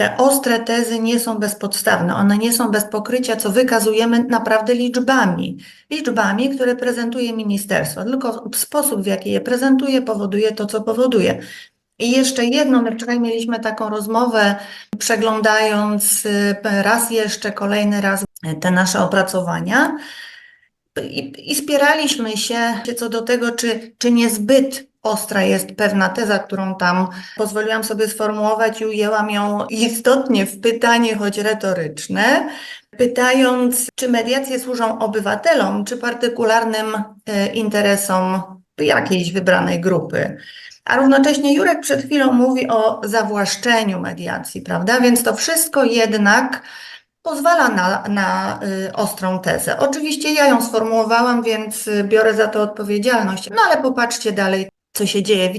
te ostre tezy nie są bezpodstawne, one nie są bez pokrycia, co wykazujemy naprawdę liczbami. Liczbami, które prezentuje ministerstwo, tylko sposób, w jaki je prezentuje, powoduje to, co powoduje. I jeszcze jedno, my wczoraj mieliśmy taką rozmowę, przeglądając y, raz jeszcze, kolejny raz te nasze opracowania. I, I spieraliśmy się co do tego, czy, czy niezbyt ostra jest pewna teza, którą tam pozwoliłam sobie sformułować i ujęłam ją istotnie w pytanie, choć retoryczne, pytając, czy mediacje służą obywatelom, czy partykularnym e, interesom jakiejś wybranej grupy. A równocześnie Jurek przed chwilą mówi o zawłaszczeniu mediacji, prawda? Więc to wszystko jednak pozwala na, na y, ostrą tezę. Oczywiście ja ją sformułowałam, więc y, biorę za to odpowiedzialność, no ale popatrzcie dalej, co się dzieje.